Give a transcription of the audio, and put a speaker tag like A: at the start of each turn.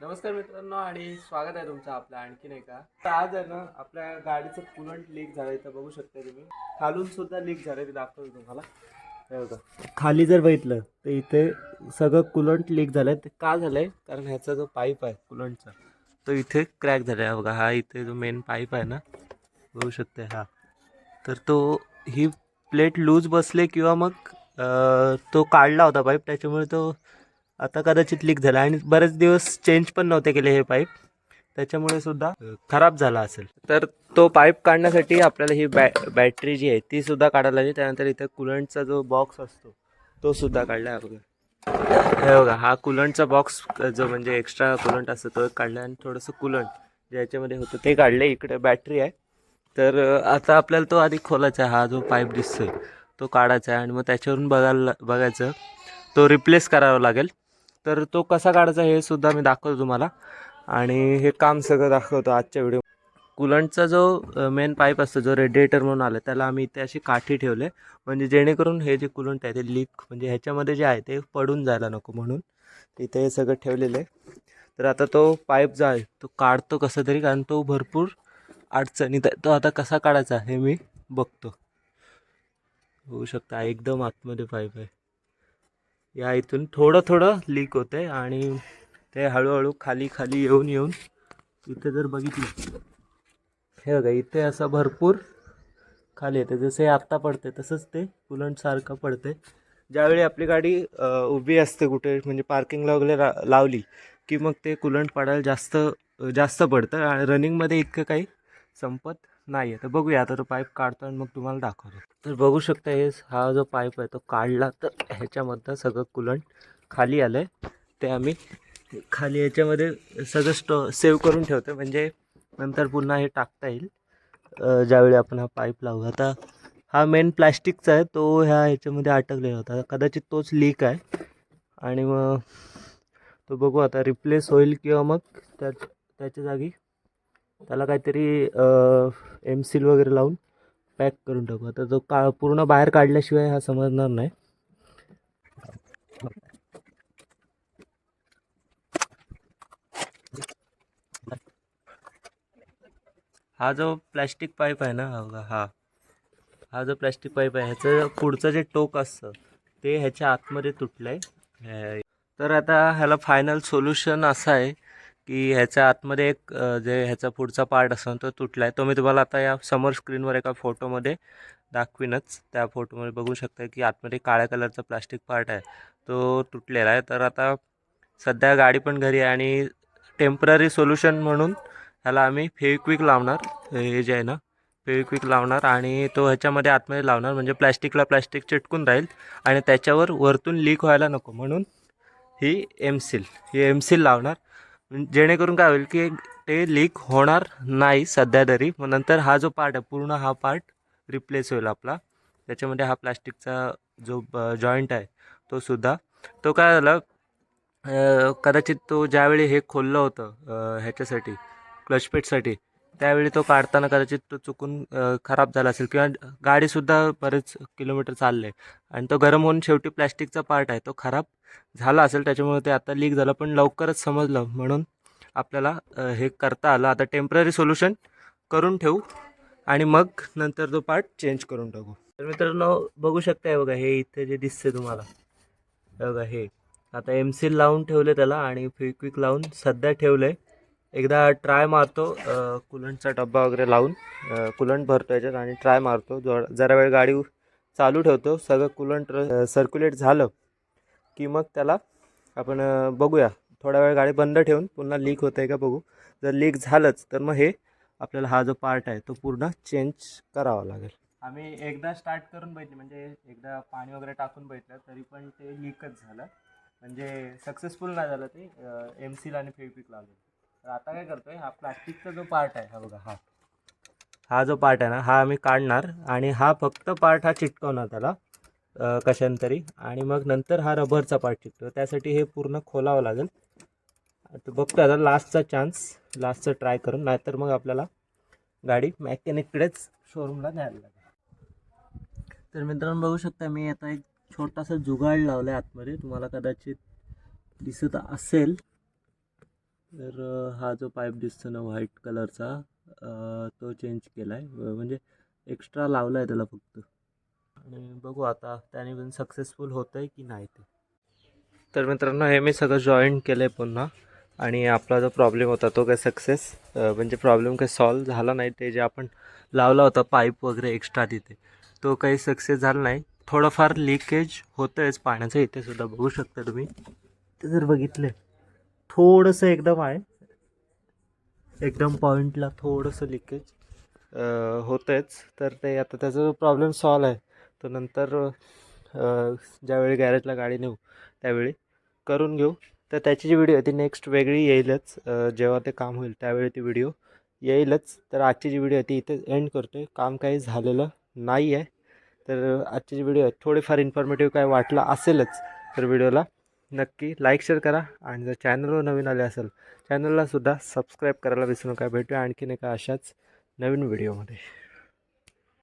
A: नमस्कार मित्रांनो आणि स्वागत आहे तुमचं आपलं नाही का तर आज आहे ना आपल्या गाडीचं कुलंट लीक झालं इथं बघू शकता तुम्ही. खालून सुद्धा लीक झालं ते दाखवतो तुम्हाला. हे बघा. खाली जर बघितलं तर इथे सगळं कुलंट लीक झालंय. ते का झालंय? कारण ह्याचा जो पाईप आहे कुलंटचा तो इथे क्रॅक झालाय. बघा हा इथे जो मेन पाईप आहे ना बघू शकते हा. तर तो ही प्लेट लूज बसले किंवा मग तो काढला होता पाईप त्याच्यामुळे तो आता कदाचित लीक झाला आणि बरेच दिवस चेंज पण नव्हते केले हे पाईप त्याच्यामुळे सुद्धा खराब झाला असेल. तर तो पाईप काढण्यासाठी आपल्याला ही बॅ बॅटरी जी आहे ती सुद्धा काढायला लागली त्यानंतर इथे कुलंटचा जो बॉक्स असतो तो सुद्धा काढला आहे बघा. हे बघा हा कुलंटचा बॉक्स जो म्हणजे एक्स्ट्रा कुलंट असतो तो काढला आणि थोडंसं कुलंट जे याच्यामध्ये होतं ते काढले इकडे बॅटरी आहे. तर आता आपल्याला तो आधी खोलायचा आहे. हा जो पाईप दिसतोय तो काढायचा आहे. आणि मग त्याच्यावरून बघायला बघायचं तो रिप्लेस करावा लागेल. तर तो कसा काढायचा हे सुद्धा मी दाखवतो तुम्हाला. आणि हे काम सगळं दाखवतो आजच्या व्हिडिओ कुलंटचा जो मेन पाईप असतो जो रेडिएटर म्हणून आला त्याला आम्ही इथे अशी काठी ठेवले. म्हणजे जेणेकरून हे जे कुलंट आहे ते लीक म्हणजे ह्याच्यामध्ये जे आहे ते पडून जायला नको म्हणून. इथे हे सगळं ठेवलेलं आहे. तर आता तो पाईप जो आहे तो काढतो कसं तरी कारण तो भरपूर अडचणीत आहे तो आता कसा काढायचा हे मी बघतो. होऊ शकता एकदम आतमध्ये पाईप आहे. या इथून थोडं थोडं लीक होते आणि ते हळूहळू खाली खाली येऊन येऊन इथे जर बघितलं. हे बघा इथे असं भरपूर खाली येते जसे आत्ता पडते तसंच ते कुलंटसारखं पडते ज्यावेळी आपली गाडी उभी असते कुठे म्हणजे पार्किंगला वगैरे ला लावली की मग ते कुलंट पडायला जास्त जास्त पडतं. आणि रनिंगमध्ये इतकं काही संपत नाही आहे तर बघूया. आता तो पाईप काढतो आणि मग तुम्हाला दाखवतो. तर बघू शकता हे हा जो पाईप आहे तो काढला तर ह्याच्यामधनं सगळं कुलंट खाली आलं आहे ते आम्ही खाली याच्यामध्ये सगळं स्टो सेव्ह करून ठेवतो म्हणजे नंतर पुन्हा हे टाकता येईल. ज्यावेळी आपण हा पाईप लावू. आता हा मेन प्लॅस्टिकचा आहे. तो ह्या ह्याच्यामध्ये अटकलेला होता. कदाचित तोच लीक आहे. आणि मग तो बघू आता रिप्लेस होईल किंवा मग त्या त्याच्या जागी त्याला काहीतरी एम सील वगैरे लावून पॅक करून टाकू. आता जो का पूर्ण बाहेर काढल्याशिवाय हा समजणार नाही. हा जो प्लॅस्टिक पाईप आहे ना हा हा. जो प्लॅस्टिक पाईप आहे ह्याचं पुढचं जे टोक असतं ते ह्याच्या आतमध्ये तुटलं आहे तर आता ह्याला फायनल सोल्युशन असं आहे की ह्याच्या आतमध्ये एक जे ह्याचा पुढचा पार्ट असतो तो तुटला आहे तो मी तुम्हाला आता या समोर स्क्रीनवर एका फोटोमध्ये दाखवीनच. त्या फोटोमध्ये बघू शकता की आतमध्ये काळ्या कलरचा प्लास्टिक पार्ट आहे. तो तुटलेला आहे. तर आता सध्या गाडी पण घरी आहे आणि टेंपररी सोल्युशन म्हणून ह्याला आम्ही फेविक्विक लावणार. हे जे आहे ना फेविक्विक लावणार आणि तो ह्याच्यामध्ये आतमध्ये लावणार. म्हणजे प्लॅस्टिकला प्लॅस्टिक चिटकून राहील आणि त्याच्यावर वरतून लीक व्हायला नको. म्हणून ही एम सील ही एम सील लावणार. जेणेकरून काय होईल की ते लीक होणार नाही सध्या तरी. मग नंतर हा जो पार्ट आहे पूर्ण हा पार्ट रिप्लेस होईल आपला. त्याच्यामध्ये हा प्लास्टिकचा जो जॉईंट आहे तो सुद्धा. तो काय झाला कदाचित तो ज्यावेळी हे खोललं होतं ह्याच्यासाठी क्लचपेटसाठी त्यावेळी तो काढताना कदाचित तो चुकून खराब झाला असेल किंवा गाडीसुद्धा बरेच किलोमीटर चालले आणि तो गरम होऊन शेवटी प्लॅस्टिकचा पार्ट आहे तो खराब झाला असेल त्याच्यामुळे ते आता लीक झालं. पण लवकरच समजलं म्हणून आपल्याला हे करता आलं. आता टेंपररी सोल्युशन करून ठेवू आणि मग नंतर तो पार्ट चेंज करून टाकू. तर मित्रांनो बघू शकताय बघा हे इथे जे दिसते तुम्हाला बघा हे. आता एम सील लावून ठेवले त्याला आणि फेविक्विक लावून सध्या ठेवलं आहे एकदा ट्राय मारतो कुलंटचा डब्बा वगैरे लावून कुलंट भरतो याच्यात आणि ट्राय मारतो. जरा वेळ गाडी चालू ठेवतो सगळं कुलंट सर्क्युलेट झालं की मग त्याला आपण बघूया. थोडा वेळ गाडी बंद ठेवून पुन्हा लीक होतं आहे का बघू. जर लीक झालंच तर मग हे आपल्याला हा जो पार्ट आहे तो पूर्ण चेंज करावा लागेल. आम्ही एकदा स्टार्ट करून बघितले म्हणजे एकदा पाणी वगैरे टाकून बघितलं तरी पण ते लीकच झालं. म्हणजे सक्सेसफुल नाही झालं ते एम सीला आणि फेविक लावलं तर आता काय करतोय हा प्लास्टिकचा जो पार्ट आहे हा बघा हा. हा जो पार्ट आहे ना हा आम्ही काढणार आणि हा फक्त पार्ट हा चिटकवणार त्याला अ, तरी आणि मग नंतर हा रबरचा पार्ट चिटकतो. त्यासाठी हे पूर्ण खोलावं लागेल. आता बघतो आता लास्टचा चान्स लास्टचा ट्राय करून. नाहीतर मग आपल्याला गाडी मॅकॅनिककडेच शोरूमला न्यायला लागेल. तर मित्रांनो बघू शकता मी आता एक छोटासा जुगाड लावला आहे आतमध्ये. तुम्हाला कदाचित दिसत असेल. तर हा जो पाईप दिसतो ना व्हाईट कलरचा तो चेंज केला आहे म्हणजे एक्स्ट्रा लावला आहे त्याला फक्त. आणि बघू आता त्याने पण सक्सेसफुल होतं आहे की नाही ते. तर मित्रांनो हे मी सगळं जॉईन केलं आहे पुन्हा. आणि आपला जो प्रॉब्लेम होता तो काय सक्सेस म्हणजे प्रॉब्लेम काही सॉल्व झाला नाही. ते जे आपण लावला होता पाईप वगैरे एक्स्ट्रा तिथे तो काही सक्सेस झाला नाही. थोडंफार लिकेज होतं आहेच पाण्याचं. इथे सुद्धा बघू शकता तुम्ही. ते जर बघितले थोडंसं एकदम आहे. एकदम पॉईंटला थोडंसं लिकेज होतं आहेच तर ते आता त्याचा जो प्रॉब्लेम सॉल्व आहे तो नंतर ज्यावेळी गॅरेजला गाडी नेऊ त्यावेळी करून घेऊ. तर त्याची जी व्हिडिओ आहे ती नेक्स्ट वेगळी येईलच. जेव्हा ते काम होईल त्यावेळी ती व्हिडिओ येईलच. तर आजची जी व्हिडिओ आहे ती इथे एंड करतो आहे काम काही झालेलं नाही आहे तर आजची जी व्हिडिओ आहे थोडीफार इन्फॉर्मेटिव्ह काय वाटलं असेलच तर व्हिडिओला नक्की लाईक शेअर करा आणि जर चॅनलवर नवीन आले असेल चॅनलला सुद्धा सबस्क्राईब करायला विसरू नका. भेटूया आणखीन एका अशाच नवीन व्हिडिओमध्ये.